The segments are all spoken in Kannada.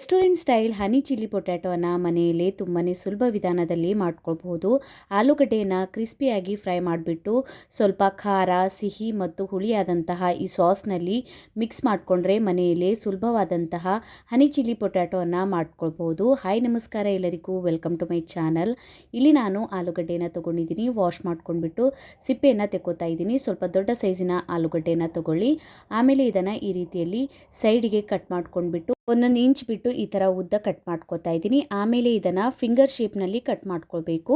ರೆಸ್ಟೋರೆಂಟ್ ಸ್ಟೈಲ್ ಹನಿ ಚಿಲ್ಲಿ ಪೊಟ್ಯಾಟೋನ ಮನೆಯಲ್ಲೇ ತುಂಬಾ ಸುಲಭ ವಿಧಾನದಲ್ಲಿ ಮಾಡ್ಕೊಳ್ಬಹುದು. ಆಲೂಗಡ್ಡೆಯನ್ನು ಕ್ರಿಸ್ಪಿಯಾಗಿ ಫ್ರೈ ಮಾಡಿಬಿಟ್ಟು ಸ್ವಲ್ಪ ಖಾರ, ಸಿಹಿ ಮತ್ತು ಹುಳಿಯಾದಂತಹ ಈ ಸಾಸ್ನಲ್ಲಿ ಮಿಕ್ಸ್ ಮಾಡಿಕೊಂಡ್ರೆ ಮನೆಯಲ್ಲೇ ಸುಲಭವಾದಂತಹ ಹನಿ ಚಿಲ್ಲಿ ಪೊಟ್ಯಾಟೋನ ಮಾಡ್ಕೊಳ್ಬಹುದು. ಹಾಯ್ ನಮಸ್ಕಾರ ಎಲ್ಲರಿಗೂ. ವೆಲ್ಕಮ್ ಟು ಮೈ ಚಾನಲ್ ಇಲ್ಲಿ ನಾನು ಆಲೂಗಡ್ಡೆನ ತೊಗೊಂಡಿದ್ದೀನಿ. ವಾಶ್ ಮಾಡ್ಕೊಂಡ್ಬಿಟ್ಟು ಸಿಪ್ಪೆಯನ್ನು ತೆಕ್ಕೋತಾ ಇದ್ದೀನಿ. ಸ್ವಲ್ಪ ದೊಡ್ಡ ಸೈಜಿನ ಆಲೂಗಡ್ಡೆನ ತೊಗೊಳ್ಳಿ. ಆಮೇಲೆ ಇದನ್ನು ಈ ರೀತಿಯಲ್ಲಿ ಸೈಡಿಗೆ ಕಟ್ ಮಾಡ್ಕೊಂಡ್ಬಿಟ್ಟು ಒಂದೊಂದು ಇಂಚ್ ಬಿಟ್ಟು ಈ ಥರ ಉದ್ದ ಕಟ್ ಮಾಡ್ಕೋತಾ ಇದ್ದೀನಿ. ಆಮೇಲೆ ಇದನ್ನು ಫಿಂಗರ್ ಶೇಪ್ನಲ್ಲಿ ಕಟ್ ಮಾಡ್ಕೊಳ್ಬೇಕು.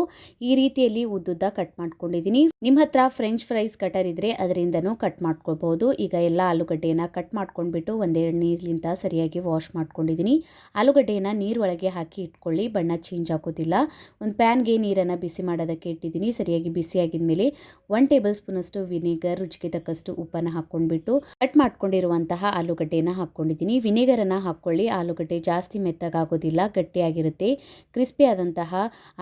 ಈ ರೀತಿಯಲ್ಲಿ ಉದ್ದುದ್ದ ಕಟ್ ಮಾಡ್ಕೊಂಡಿದ್ದೀನಿ. ನಿಮ್ಮ ಹತ್ರ ಫ್ರೆಂಚ್ ಫ್ರೈಸ್ ಕಟರ್ ಇದ್ದರೆ ಅದರಿಂದನೂ ಕಟ್ ಮಾಡ್ಕೊಳ್ಬೋದು. ಈಗ ಎಲ್ಲ ಆಲೂಗಡ್ಡೆಯನ್ನು ಕಟ್ ಮಾಡ್ಕೊಂಡ್ಬಿಟ್ಟು ಒಂದೆರಡು ನೀರ್ಲಿಂದ ಸರಿಯಾಗಿ ವಾಶ್ ಮಾಡ್ಕೊಂಡಿದ್ದೀನಿ. ಆಲೂಗಡ್ಡೆಯನ್ನು ನೀರೊಳಗೆ ಹಾಕಿ ಇಟ್ಕೊಳ್ಳಿ. ಬಣ್ಣ ಚೇಂಜ್ ಆಗೋದಿಲ್ಲ. ಒಂದು ಪ್ಯಾನ್ಗೆ ನೀರನ್ನು ಬಿಸಿ ಮಾಡೋದಕ್ಕೆ ಇಟ್ಟಿದ್ದೀನಿ. ಸರಿಯಾಗಿ ಬಿಸಿಯಾಗಿದ ಮೇಲೆ ಒನ್ ಟೇಬಲ್ ಸ್ಪೂನಷ್ಟು ವಿನೆಗರ್ ರುಚಿಗೆ ತಕ್ಕಷ್ಟು ಉಪ್ಪನ್ನು ಹಾಕ್ಕೊಂಡ್ಬಿಟ್ಟು ಕಟ್ ಮಾಡ್ಕೊಂಡಿರುವಂತಹ ಆಲೂಗಡ್ಡೆಯನ್ನು ಹಾಕ್ಕೊಂಡಿದ್ದೀನಿ. ವಿನೆಗರನ್ನು ಹಾಕ್ಕೊಳ್ಳಿ ಆಲೂಗಡ್ಡೆ ಜಾಸ್ತಿ ಮೆತ್ತಗಾಗೋದಿಲ್ಲ, ಗಟ್ಟಿಯಾಗಿರುತ್ತೆ. ಕ್ರಿಸ್ಪಿ ಆದಂತಹ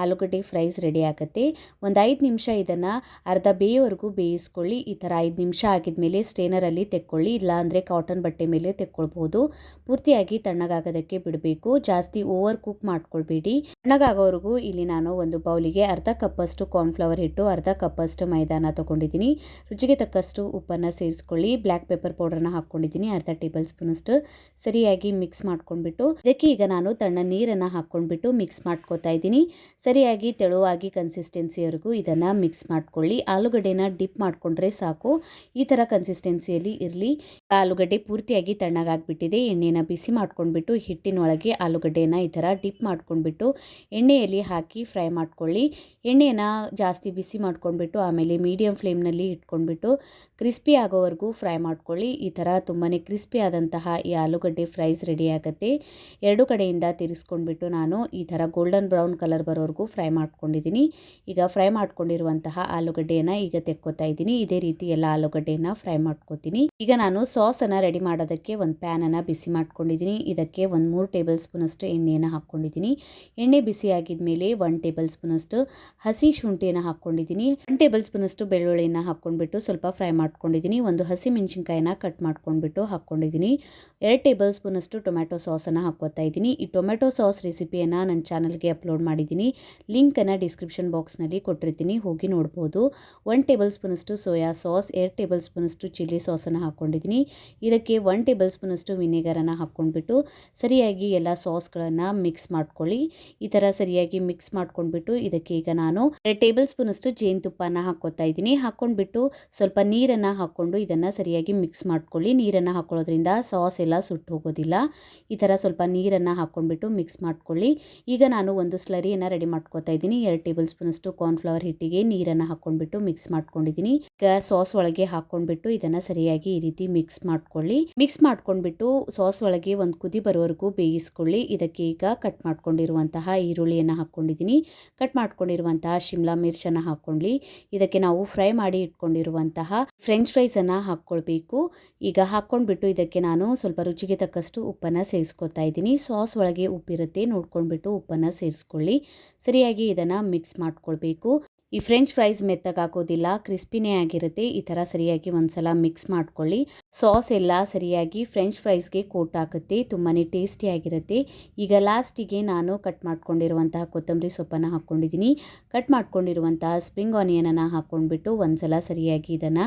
ಆಲೂಗಡ್ಡೆ ಫ್ರೈಸ್ ರೆಡಿ ಆಗುತ್ತೆ. ಒಂದು ಐದು ನಿಮಿಷ ಇದನ್ನು ಅರ್ಧ ಬೇಯೋವರೆಗೂ ಬೇಯಿಸ್ಕೊಳ್ಳಿ. ಈ ಥರ ಐದು ನಿಮಿಷ ಆಗಿದ್ಮೇಲೆ ಸ್ಟೇನರಲ್ಲಿ ತೆಕ್ಕೊಳ್ಳಿ. ಇಲ್ಲಾಂದರೆ ಕಾಟನ್ ಬಟ್ಟೆ ಮೇಲೆ ತೆಕ್ಕೊಳ್ಬೋದು. ಪೂರ್ತಿಯಾಗಿ ತಣ್ಣಗಾಗೋದಕ್ಕೆ ಬಿಡಬೇಕು. ಜಾಸ್ತಿ ಓವರ್ ಕುಕ್ ಮಾಡ್ಕೊಳ್ಬೇಡಿ. ತಣ್ಣಗಾಗೋವರೆಗೂ ಇಲ್ಲಿ ನಾನು ಒಂದು ಬೌಲಿಗೆ ಅರ್ಧ ಕಪ್ಪಷ್ಟು ಕಾರ್ನ್ಫ್ಲವರ್ ಹಿಟ್ಟು, ಅರ್ಧ ಕಪ್ಪಷ್ಟು ಮೈದಾನ ತೊಗೊಂಡಿದ್ದೀನಿ. ರುಚಿಗೆ ತಕ್ಕಷ್ಟು ಉಪ್ಪನ್ನು ಸೇರಿಸ್ಕೊಳ್ಳಿ. ಬ್ಲ್ಯಾಕ್ ಪೆಪ್ಪರ್ ಪೌಡರ್ನ ಹಾಕ್ಕೊಂಡಿದ್ದೀನಿ. ಅರ್ಧ ಟೇಬಲ್ ಸ್ಪೂನಷ್ಟು ಸರಿಯಾಗಿ ಮಿಕ್ಸ್ ಮಾಡ್ಕೊಂಡ್ಬಿಟ್ಟು ಇದಕ್ಕೆ ಈಗ ನಾನು ತಣ್ಣ ನೀರನ್ನು ಹಾಕ್ಕೊಂಡ್ಬಿಟ್ಟು ಮಿಕ್ಸ್ ಮಾಡ್ಕೋತಾ ಇದ್ದೀನಿ. ಸರಿಯಾಗಿ ತೆಳುವಾಗಿ ಕನ್ಸಿಸ್ಟೆನ್ಸಿವರೆಗೂ ಇದನ್ನು ಮಿಕ್ಸ್ ಮಾಡ್ಕೊಳ್ಳಿ. ಆಲೂಗಡ್ಡೆನ ಡಿಪ್ ಮಾಡಿಕೊಂಡ್ರೆ ಸಾಕು. ಈ ಥರ ಕನ್ಸಿಸ್ಟೆನ್ಸಿಯಲ್ಲಿ ಇರಲಿ. ಆಲೂಗಡ್ಡೆ ಪೂರ್ತಿಯಾಗಿ ತಣ್ಣಗಾಗ್ಬಿಟ್ಟಿದೆ. ಎಣ್ಣೆನ ಬಿಸಿ ಮಾಡ್ಕೊಂಡ್ಬಿಟ್ಟು, ಹಿಟ್ಟಿನೊಳಗೆ ಆಲೂಗಡ್ಡೆನ ಈ ಥರ ಡಿಪ್ ಮಾಡ್ಕೊಂಡ್ಬಿಟ್ಟು, ಎಣ್ಣೆಯಲ್ಲಿ ಹಾಕಿ ಫ್ರೈ ಮಾಡ್ಕೊಳ್ಳಿ. ಎಣ್ಣೆನ ಜಾಸ್ತಿ ಬಿಸಿ ಮಾಡ್ಕೊಂಡ್ಬಿಟ್ಟು, ಆಮೇಲೆ ಮೀಡಿಯಂ ಫ್ಲೇಮ್ನಲ್ಲಿ ಇಟ್ಕೊಂಡ್ಬಿಟ್ಟು ಕ್ರಿಸ್ಪಿ ಆಗೋವರೆಗೂ ಫ್ರೈ ಮಾಡ್ಕೊಳ್ಳಿ. ಈ ಥರ ತುಂಬಾ ಕ್ರಿಸ್ಪಿ ಆದಂತಹ ಈ ಆಲೂಗಡ್ಡೆ ಫ್ರೈಸ್ ರೆಡಿ ಆಗುತ್ತೆ. ಎರಡು ಕಡೆಯಿಂದ ತಿರ್ಸ್ಕೊಂಡ್ಬಿಟ್ಟು ನಾನು ಈ ಥರ ಗೋಲ್ಡನ್ ಬ್ರೌನ್ ಕಲರ್ ಬರೋವರೆಗೂ ಫ್ರೈ ಮಾಡ್ಕೊಂಡಿದ್ದೀನಿ. ಈಗ ಫ್ರೈ ಮಾಡ್ಕೊಂಡಿರುವಂತಹ ಆಲೂಗಡ್ಡೆಯನ್ನು ಈಗ ತೆಕ್ಕೋತಾ ಇದ್ದೀನಿ. ಇದೇ ರೀತಿ ಎಲ್ಲ ಆಲೂಗಡ್ಡೆಯನ್ನು ಫ್ರೈ ಮಾಡ್ಕೋತೀನಿ. ಈಗ ನಾನು ಸಾಸನ್ನು ರೆಡಿ ಮಾಡೋದಕ್ಕೆ ಒಂದು ಪ್ಯಾನನ್ನು ಬಿಸಿ ಮಾಡ್ಕೊಂಡಿದ್ದೀನಿ. ಇದಕ್ಕೆ ಒಂದು ಮೂರು ಟೇಬಲ್ ಸ್ಪೂನಷ್ಟು ಎಣ್ಣೆಯನ್ನು ಹಾಕ್ಕೊಂಡಿದ್ದೀನಿ ಎಣ್ಣೆ ಬಿಸಿ ಆಗಿದ ಮೇಲೆ ಒನ್ ಟೇಬಲ್ ಸ್ಪೂನಷ್ಟು ಹಸಿ ಶುಂಠಿಯನ್ನು ಹಾಕ್ಕೊಂಡಿದ್ದೀನಿ ಒನ್ ಟೇಬಲ್ ಸ್ಪೂನಷ್ಟು ಬೆಳ್ಳುಳ್ಳಿಯನ್ನು ಹಾಕ್ಕೊಂಡ್ಬಿಟ್ಟು ಸ್ವಲ್ಪ ಫ್ರೈ ಮಾಡ್ಕೊಂಡಿದ್ದೀನಿ. ಒಂದು ಹಸಿ ಮೆಣಸಿನ್ಕಾಯಿನ ಕಟ್ ಮಾಡ್ಕೊಂಡ್ಬಿಟ್ಟು ಹಾಕ್ಕೊಂಡಿದ್ದೀನಿ. ಎರಡು ಟೇಬಲ್ ಸ್ಪೂನಷ್ಟು ಟೊಮ್ಯಾಟೊ ಸಾಸನ್ನು ಹಾಕ್ಕೋತಾ ಇದ್ದೀನಿ. ಈ ಟೊಮೆಟೊ ಸಾಸ್ ರೆಸಿಪಿಯನ್ನು ನನ್ನ ಚಾನಲ್ಗೆ ಅಪ್ಲೋಡ್ ಮಾಡಿದ್ದೀನಿ. ಲಿಂಕನ್ನು ಡಿಸ್ಕ್ರಿಪ್ಷನ್ ಬಾಕ್ಸ್ನಲ್ಲಿ ಕೊಟ್ಟಿರ್ತೀನಿ. ಹೋಗಿ ನೋಡ್ಬೋದು. ಒನ್ ಟೇಬಲ್ ಸ್ಪೂನಷ್ಟು ಸೋಯಾ ಸಾಸ್, ಎರಡು ಟೇಬಲ್ ಸ್ಪೂನಷ್ಟು ಚಿಲ್ಲಿ ಸಾಸನ್ನು ಹಾಕ್ಕೊಂಡಿದ್ದೀನಿ. ಇದಕ್ಕೆ ಒನ್ ಟೇಬಲ್ ಸ್ಪೂನಷ್ಟು ವಿನೆಗರನ್ನು ಹಾಕ್ಕೊಂಡ್ಬಿಟ್ಟು ಸರಿಯಾಗಿ ಎಲ್ಲ ಸಾಸ್ಗಳನ್ನು ಮಿಕ್ಸ್ ಮಾಡ್ಕೊಳ್ಳಿ. ಈ ಥರ ಸರಿಯಾಗಿ ಮಿಕ್ಸ್ ಮಾಡ್ಕೊಂಡ್ಬಿಟ್ಟು ಇದಕ್ಕೆ ಈಗ ನಾನು ಎರಡು ಟೇಬಲ್ ಸ್ಪೂನಷ್ಟು ಜೇನುತುಪ್ಪನ ಹಾಕ್ಕೋತಾ ಇದ್ದೀನಿ. ಹಾಕ್ಕೊಂಡ್ಬಿಟ್ಟು ಸ್ವಲ್ಪ ನೀರನ್ನು ಹಾಕ್ಕೊಂಡು ಇದನ್ನು ಸರಿಯಾಗಿ ಮಿಕ್ಸ್ ಮಾಡ್ಕೊಳ್ಳಿ. ನೀರನ್ನು ಹಾಕ್ಕೊಳ್ಳೋದ್ರಿಂದ ಸಾಸ್ ಎಲ್ಲ ಸುಟ್ಟು ಹೋಗೋದಿಲ್ಲ. ಈ ಥರ ಸ್ವಲ್ಪ ನೀರನ್ನು ಹಾಕ್ಕೊಂಡ್ಬಿಟ್ಟು ಮಿಕ್ಸ್ ಮಾಡ್ಕೊಳ್ಳಿ. ಈಗ ನಾನು ಒಂದು ಸ್ಲರಿಯನ್ನು ರೆಡಿ ಮಾಡ್ಕೊತಾ ಇದ್ದೀನಿ. ಎರಡು ಟೇಬಲ್ ಸ್ಪೂನಷ್ಟು ಕಾರ್ನ್ಫ್ಲವರ್ ಹಿಟ್ಟಿಗೆ ನೀರನ್ನು ಹಾಕ್ಕೊಂಡ್ಬಿಟ್ಟು ಮಿಕ್ಸ್ ಮಾಡ್ಕೊಂಡಿದ್ದೀನಿ. ಈಗ ಸಾಸ್ ಒಳಗೆ ಹಾಕ್ಕೊಂಡ್ಬಿಟ್ಟು ಇದನ್ನು ಸರಿಯಾಗಿ ಈ ರೀತಿ ಮಿಕ್ಸ್ ಮಾಡ್ಕೊಳ್ಳಿ. ಮಿಕ್ಸ್ ಮಾಡ್ಕೊಂಡ್ಬಿಟ್ಟು ಸಾಸ್ ಒಳಗೆ ಒಂದು ಕುದಿ ಬರೋವರೆಗೂ ಬೇಯಿಸ್ಕೊಳ್ಳಿ. ಇದಕ್ಕೆ ಈಗ ಕಟ್ ಮಾಡ್ಕೊಂಡಿರುವಂತಹ ಈರುಳ್ಳಿಯನ್ನು ಹಾಕ್ಕೊಂಡಿದ್ದೀನಿ. ಕಟ್ ಮಾಡ್ಕೊಂಡಿರುವಂತಹ ಶಿಮ್ಲಾ ಮಿರ್ಚನ್ನು ಹಾಕ್ಕೊಳ್ಳಿ. ಇದಕ್ಕೆ ನಾವು ಫ್ರೈ ಮಾಡಿ ಇಟ್ಕೊಂಡಿರುವಂತಹ ಫ್ರೆಂಚ್ ಫ್ರೈಸನ್ನು ಹಾಕ್ಕೊಳ್ಬೇಕು. ಈಗ ಹಾಕ್ಕೊಂಡ್ಬಿಟ್ಟು ಇದಕ್ಕೆ ನಾನು ಸ್ವಲ್ಪ ರುಚಿಗೆ ತಕ್ಕಷ್ಟು ಉಪ್ಪನ್ನು ಸೇರಿಸ್ಕೊತಾ ಇದ್ದೀನಿ. ಸಾಸ್ ಒಳಗೆ ಉಪ್ಪಿರುತ್ತೆ. ನೋಡ್ಕೊಂಡ್ಬಿಟ್ಟು ಉಪ್ಪನ್ನು ಸೇರಿಸ್ಕೊಳ್ಳಿ. ಸರಿಯಾಗಿ ಇದನ್ನು ಮಿಕ್ಸ್ ಮಾಡ್ಕೊಳ್ಬೇಕು. ಈ ಫ್ರೆಂಚ್ ಫ್ರೈಸ್ ಮೆತ್ತಗಾಗೋದಿಲ್ಲ ಕ್ರಿಸ್ಪಿನೇ ಆಗಿರುತ್ತೆ. ಈ ಥರ ಸರಿಯಾಗಿ ಒಂದ್ಸಲ ಮಿಕ್ಸ್ ಮಾಡ್ಕೊಳ್ಳಿ. ಸಾಸ್ ಎಲ್ಲ ಸರಿಯಾಗಿ ಫ್ರೆಂಚ್ ಫ್ರೈಸ್ಗೆ ಕೋಟ್ ಆಗುತ್ತೆ ತುಂಬಾ ಟೇಸ್ಟಿಯಾಗಿರುತ್ತೆ ಈಗ ಲಾಸ್ಟಿಗೆ ನಾನು ಕಟ್ ಮಾಡ್ಕೊಂಡಿರುವಂತಹ ಕೊತ್ತಂಬರಿ ಸೊಪ್ಪನ್ನು ಹಾಕ್ಕೊಂಡಿದ್ದೀನಿ. ಕಟ್ ಮಾಡ್ಕೊಂಡಿರುವಂತಹ ಸ್ಪ್ರಿಂಗ್ ಆನಿಯನನ್ನು ಹಾಕ್ಕೊಂಡ್ಬಿಟ್ಟು ಒಂದ್ಸಲ ಸರಿಯಾಗಿ ಇದನ್ನು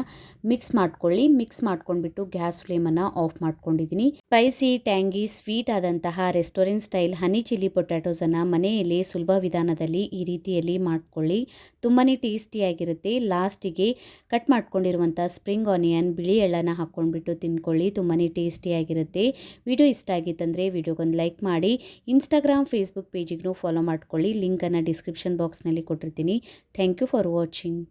ಮಿಕ್ಸ್ ಮಾಡ್ಕೊಳ್ಳಿ. ಮಿಕ್ಸ್ ಮಾಡ್ಕೊಂಡ್ಬಿಟ್ಟು ಗ್ಯಾಸ್ ಫ್ಲೇಮನ್ನು ಆಫ್ ಮಾಡ್ಕೊಂಡಿದ್ದೀನಿ. ಸ್ಪೈಸಿ ಟ್ಯಾಂಗಿ ಸ್ವೀಟ್ ಆದಂತಹ ರೆಸ್ಟೋರೆಂಟ್ ಸ್ಟೈಲ್ ಹನಿ ಚಿಲ್ಲಿ ಪೊಟ್ಯಾಟೋಸನ್ನು ಮನೆಯಲ್ಲಿ ಸುಲಭ ವಿಧಾನದಲ್ಲಿ ಈ ರೀತಿಯಲ್ಲಿ ಮಾಡ್ಕೊಳ್ಳಿ. ತುಂಬಾ ಟೇಸ್ಟಿಯಾಗಿರುತ್ತೆ ಲಾಸ್ಟಿಗೆ ಕಟ್ ಮಾಡ್ಕೊಂಡಿರುವಂಥ ಸ್ಪ್ರಿಂಗ್ ಆನಿಯನ್, ಬಿಳಿ ಎಳ್ಳನ್ನು ಹಾಕ್ಕೊಂಡ್ಬಿಟ್ಟು ತಿನ್ಕೊಳ್ಳಿ ತುಂಬಾ ಟೇಸ್ಟಿಯಾಗಿರುತ್ತೆ ವಿಡಿಯೋ ಇಷ್ಟ ಆಗಿತ್ತಂದರೆ ವಿಡಿಯೋಗೊಂದು ಲೈಕ್ ಮಾಡಿ. ಇನ್ಸ್ಟಾಗ್ರಾಮ್, ಫೇಸ್ಬುಕ್ ಪೇಜಿಗೂ ಫಾಲೋ ಮಾಡ್ಕೊಳ್ಳಿ. ಲಿಂಕನ್ನು ಡಿಸ್ಕ್ರಿಪ್ಷನ್ ಬಾಕ್ಸ್ನಲ್ಲಿ ಕೊಟ್ಟಿರ್ತೀನಿ. Thank you for watching.